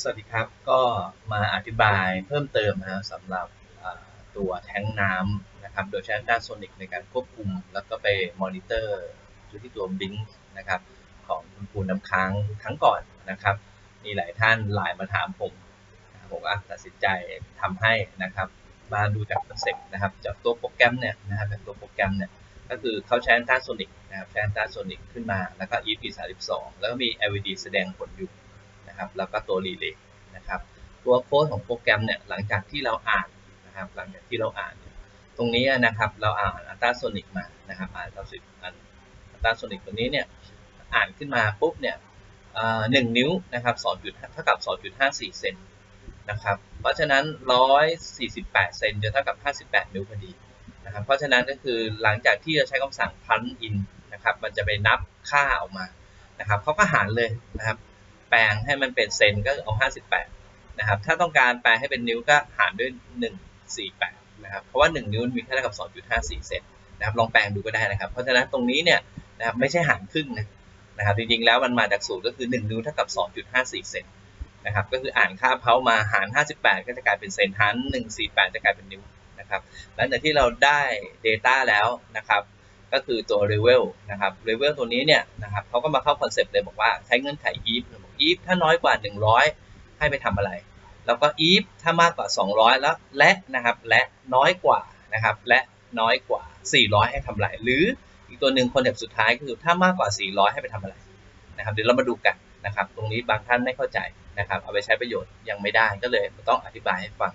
สวัสดีครับ ก็มาอธิบายเพิ่มเติมนะครับสำหรับตัวแท้งน้ำนะครับ โดยใช้ด้านโซนิกในการควบคุม แล้วก็ไปมอนิเตอร์ดูที่ตัวบิงนะครับของคุณปูน้ำค้างครั้งก่อนนะครับ มีหลายท่านไลน์มาถามผมนะผมก็ตัดสินใจทำให้นะครับ มาดูจากคอนเซ็ปต์นะครับ จากตัวโปรแกรมเนี่ยนะครับจากตัวโปรแกรมเนี่ยก็คือเขาใช้ด้านโซนิกนะครับใช้ด้านโซนิกขึ้นมาแล้วก็ EP 32แล้วก็มี LED แสดงผลอยู่ นะครับ แล้วก็ตัวรีเลย์นะครับ ตัวโค้ดของโปรแกรมเนี่ยหลังจากที่เราอ่านนะครับ หลังจากที่เราอ่าน ตรงนี้นะครับเราอ่านอัลตราโซนิกมานะครับอ่านอัลตราโซนิกอัลตราโซนิกตัวนี้เนี่ยอ่านขึ้นมาปุ๊บเนี่ยหนึ่งนิ้วนะครับสองจุดเท่ากับสองจุดห้าสี่เซนนะครับ เพราะฉะนั้นร้อยสี่สิบแปดเซนจะเท่ากับห้าสิบแปดนิ้วพอดีนะครับ เพราะฉะนั้นก็คือหลังจากที่เราใช้คำสั่ง punch in นะครับ มันจะไปนับค่าออกมานะครับเขาก็หารเลยนะครับ แปลงให้มันเป็นเซนก็เอา 58 นะครับ ถ้าต้องการแปลงให้เป็นนิ้วก็หารด้วย 148 นะครับ เพราะว่า 1 นิ้วมีค่าเท่ากับ 2.54 เซนนะครับ ลองแปลงดูก็ได้นะครับ เพราะฉะนั้นตรงนี้เนี่ยนะครับไม่ใช่หารครึ่งนะนะครับ จริงๆ แล้วมันมาจากสูตรก็คือ 1 นิ้วเท่ากับ 2.54 เซนนะครับ ก็คืออ่านค่าเพามาหาร 58 ก็จะกลายเป็นเซนหาร148 จะกลายเป็นนิ้วนะครับหลังจากที่เราได้ Data แล้วนะครับก็คือตัว level นะครับ level ตัวนี้เนี่ยนะครับเขาก็มาเข้าคอนเซปต์เลยบอกว่าใช้เงื่อนไข if if ถ้าน้อยกว่า 100 ให้ไปทำอะไร แล้วก็ if ถ้ามากกว่า 200 แล้วและนะครับและน้อยกว่านะครับและน้อยกว่า 400 ให้ทำอะไร หรืออีกตัวหนึ่งคอนเซปสุดท้ายก็คือถ้ามากกว่า 400 ให้ไปทำอะไรนะครับเดี๋ยวเรามาดูกันนะครับ ตรงนี้บางท่านไม่เข้าใจนะครับ เอาไปใช้ประโยชน์ยังไม่ได้ก็เลยต้องอธิบายให้ฟัง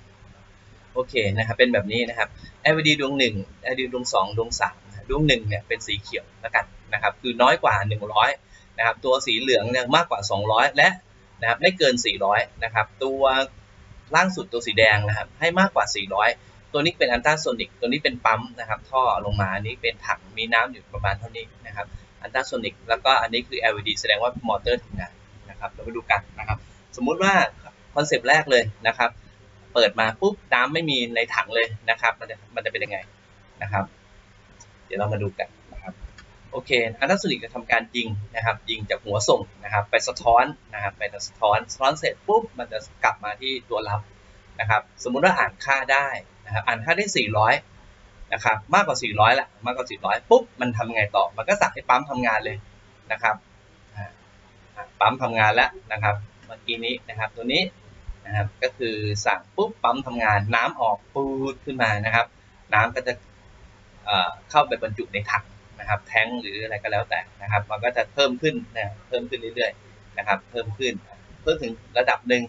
โอเคนะครับเป็นแบบนี้นะครับ LED ดวง1 LED ดวง2ดวง3ดวง1เนี่ยเป็นสีเขียวแล้วกันนะครับคือน้อยกว่า 100 นะครับตัวสีเหลืองเนี่ยมากกว่า 200 และนะครับไม่เกิน 400 นะครับตัวล่างสุดตัวสีแดงนะครับให้มากกว่า 400 ตัวนี้เป็นอันตราโซนิกตัวนี้เป็นปั๊มนะครับท่อลงมาอันนี้เป็นถังมีน้ำอยู่ประมาณเท่านี้นะครับอันตราโซนิกแล้วก็อันนี้คือ LED แสดงว่ามอเตอร์ทำงานนะครับเราไปดูกันนะครับสมมุติว่าคอนเซปต์แรกเลยนะครับเปิดมาปุ๊บน้ำไม่มีในถังเลยนะครับมันจะมันจะเป็นยังไงนะครับ เดี๋ยวเรามาดูกัน โอเคอันดับสุดจะทำการยิงนะครับ ยิงจากหัวส่งนะครับ ไปสะท้อนนะครับ ไปสะท้อนสะท้อนเสร็จปุ๊บมันจะกลับมาที่ตัวรับนะครับ สมมุติว่าอ่านค่าได้นะครับอ่านค่าได้ 400นะครับมากกว่า 400ละมากกว่า 400ปุ๊บมันทำไงต่อ มันก็สั่งให้ปั๊มทำงานเลยนะครับปั๊มทำงานแล้วนะครับเมื่อกี้นี้นะครับตัวนี้นะครับก็คือสั่งปุ๊บปั๊มทำงานน้ำออกปูดขึ้นมานะครับ น้ำก็จะเข้าไปบรรจุในถัง นะครับแท้งหรืออะไรก็แล้วแต่นะครับ มันก็จะเพิ่มขึ้นนะเพิ่มขึ้นเรื่อยๆนะครับ เพิ่มขึ้นเพิ่มถึงระดับหนึ่ง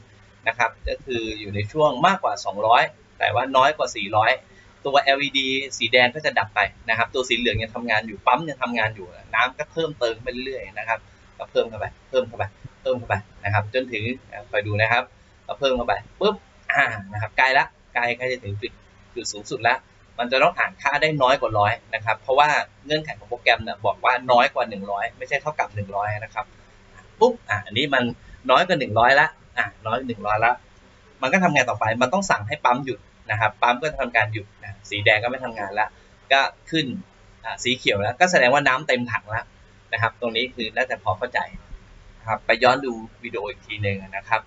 นะครับ ก็คืออยู่ในช่วงมากกว่า 200 แต่ว่าน้อยกว่า 400 ตัว LED สีแดงก็จะดับไปนะครับ ตัวสีเหลืองยังทำงานอยู่ปั๊มยังทำงานอยู่น้ำก็เพิ่มเติมไปเรื่อยๆนะครับก็เพิ่มเข้าไปเพิ่มเข้าไปเพิ่มเข้าไปนะครับ จนถึงคอยดูนะครับก็เพิ่มเข้าไปปุ๊บอ่านะครับใกล้ละใกล้ใกล้จะถึงจุดจุดสูงสุดแล้ว มันจะต้องอ่านค่าได้น้อยกว่าร้อยนะครับ เพราะว่าเงื่อนไขของโปรแกรมเนี่ยบอกว่าน้อยกว่า 100 ไม่ใช่เท่ากับ 100 นะครับปุ๊บอะอันนี้มันน้อยกว่า 100 ละอะน้อยกว่า100ละมันก็ทำงานต่อไปมันต้องสั่งให้ปั๊มหยุดนะครับปั๊มก็จะทำการหยุดนะสีแดงก็ไม่ทำงานละก็ขึ้นสีเขียวแล้วก็แสดงว่าน้ำเต็มถังแล้วนะครับ ตรงนี้คือน่าจะพอเข้าใจครับไปย้อนดูวิดีโออีกทีหนึ่งนะครับ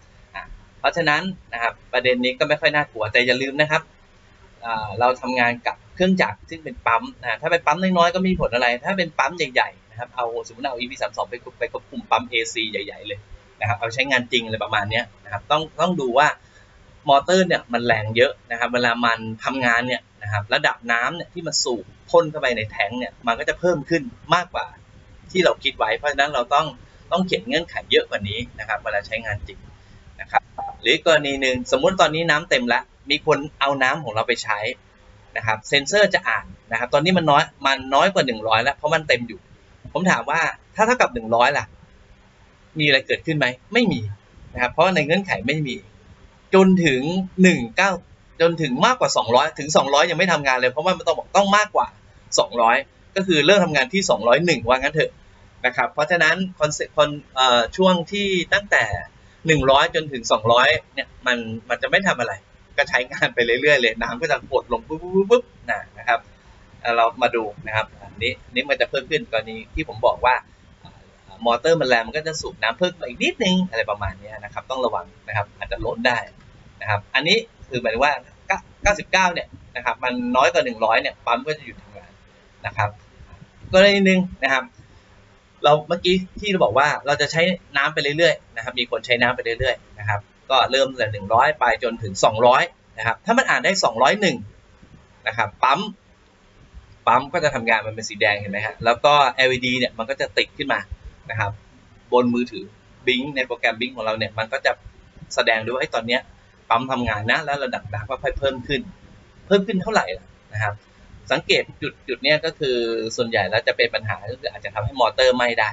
เพราะฉะนั้นนะครับประเด็นนี้ก็ไม่ค่อยน่ากลัวแต่อย่าลืมนะครับ เราทำงานกับเครื่องจักรซึ่งเป็นปั๊มนะถ้าเป็นปั๊มน้อยๆก็มีผลอะไร ถ้าเป็นปั๊มใหญ่ๆนะครับเอาสมมติเอา EP 3 2ไปไปควบคุมปั๊ม AC ใหญ่ๆเลยนะครับเอาใช้งานจริงอะไรประมาณนี้นะครับต้องต้องดูว่ามอเตอร์เนี่ยมันแรงเยอะนะครับเวลามันทำงานเนี่ยนะครับระดับน้ำเนี่ยที่มันสูบพ่นเข้าไปในแทงเนี่ยมันก็จะเพิ่มขึ้นมากกว่าที่เราคิดไว้เพราะฉะนั้นเราต้องต้องเขียนเงื่อนไขเยอะกว่านี้นะครับเวลาใช้งานจริงนะครับ หรือกรณีหนึ่งสมมุติตอนนี้น้ำเต็มแล้ว มีคนเอาน้ำของเราไปใช้นะครับเซนเซอร์จะอ่านนะครับตอนนี้มันน้อยมันน้อยกว่า 100 แล้วเพราะมันเต็มอยู่ ผมถามว่าถ้าเท่ากับ 100 ล่ะ มีอะไรเกิดขึ้นไหมไม่มีนะครับเพราะในเงื่อนไขไม่มี จนถึง 19 จนถึงมากกว่า 200 ถึง 200 ยังไม่ทำงานเลย เพราะว่ามันต้องบอกต้องมากกว่า 200 ก็คือเริ่มทำงานที่ 201 ว่างั้นเถอะนะครับเพราะฉะนั้นคอนเซ็ปต์คนช่วงที่ตั้งแต่ 100จนถึง200เนี่ยมันมันจะไม่ทำอะไร ก็ใช้งานไปเรื่อยๆเลยน้ำก็จะกดลงปุ๊บปุ๊บปุ๊บนะนะครับเรามาดูนะครับอันนี้นี่มันจะเพิ่มขึ้นกรณีที่ผมบอกว่ามอเตอร์มันแรงมันก็จะสูบน้ำเพิ่มมาอีกนิดนึงอะไรประมาณนี้นะครับ ต้องระวังนะครับ อาจจะล้นได้นะครับ อันนี้คือหมายถึงว่า 99 เนี่ยนะครับ มันน้อยกว่า 100 เนี่ยปั๊มก็จะหยุดทำงานนะครับกรณีหนึ่งนะครับ เราเมื่อกี้ที่เราบอกว่าเราจะใช้น้ำไปเรื่อยๆนะครับ มีคนใช้น้ำไปเรื่อยๆนะครับ ก็เริ่มตั้งแต่100ไปจนถึง200นะครับ ถ้ามันอ่านได้201นะครับปั๊มปั๊มก็จะทำงานมันเป็นสีแดงเห็นไหมฮะแล้วก็ LED เนี่ยมันก็จะติดขึ้นมานะครับ บนมือถือ Bing ในโปรแกรม Bing ของเราเนี่ยมันก็จะแสดงด้วยว่าไอ้ตอนเนี้ยปั๊มทำงานนะแล้วระดับน้ำก็ค่อยเพิ่มขึ้น เพิ่มขึ้นเท่าไหร่นะครับ สังเกตจุดจุดเนี้ยก็คือส่วนใหญ่แล้วจะเป็นปัญหาก็คืออาจจะทำให้มอเตอร์ไหม้ได้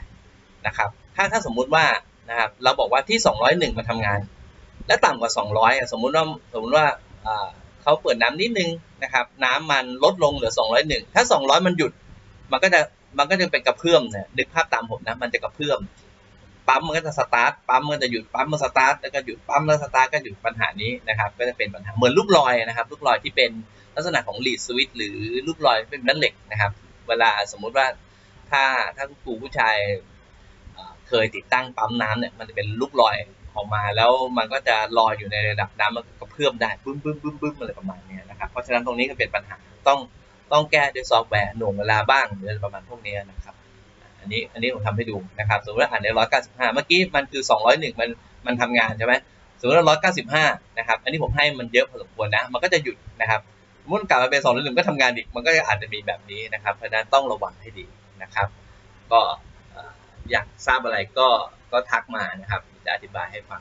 นะครับ ถ้าถ้าสมมุติว่านะครับเราบอกว่าที่ 201มันทำงาน และต่ำกว่า 200อะสมมุติว่าสมมุติว่าเขาเปิดน้ำนิดนึงนะครับ น้ำมันลดลงเหลือ 201 ถ้า 200 มันหยุด มันก็จะมันก็จะเป็นกระเพื่อมเนี่ยนึกภาพตามผมนะมันจะกระเพื่อม ปั๊มมันก็จะสตาร์ทปั๊มมันจะหยุดปั๊มมันสตาร์ทแล้วก็หยุดปั๊มแล้วสตาร์ทก็หยุดปัญหานี้นะครับก็จะเป็นปัญหาเหมือนลูกลอยนะครับลูกลอยที่เป็นลักษณะของ lead switch หรือลูกลอยเป็นแม่เหล็กนะครับ เวลาสมมุติว่าถ้าถ้าคุณครูผู้ชายเคยติดตั้งปั๊มน้ำเนี่ยมันจะเป็นลูกลอยออกมาแล้วมันก็จะลอยอยู่ในระดับน้ำมันก็เพื่มได้บึ้มบึ้มบึ้มบึ้มอะไรประมาณนี้นะครับเพราะฉะนั้นตรงนี้ก็เป็นปัญหาต้องต้องแก้ด้วยซอฟต์แวร์หน่วงเวลาบ้างหรืออะไรประมาณพวกนี้นะครับ อันนี้อันนี้ผมทำให้ดูนะครับสมมติว่าอ่านในร้อยเก้าสิบห้าเมื่อกี้มันคือสองร้อยหนึ่งมันมันทำงานใช่ไหมสมมติว่าร้อยเก้าสิบห้านะครับอันนี้ผมให้มันเยอะพอสมควรนะมันก็จะหยุดนะครับมุ่นกลับมาเป็นสองร้อยหนึ่งก็ทำงานอีกมันก็อาจจะมีแบบนี้นะครับเพราะฉะนั้นต้องระวังให้ดีนะครับ ก็เอ่ออยากทราบอะไรก็ก็ทักมานะครับจะอธิบายให้ฟัง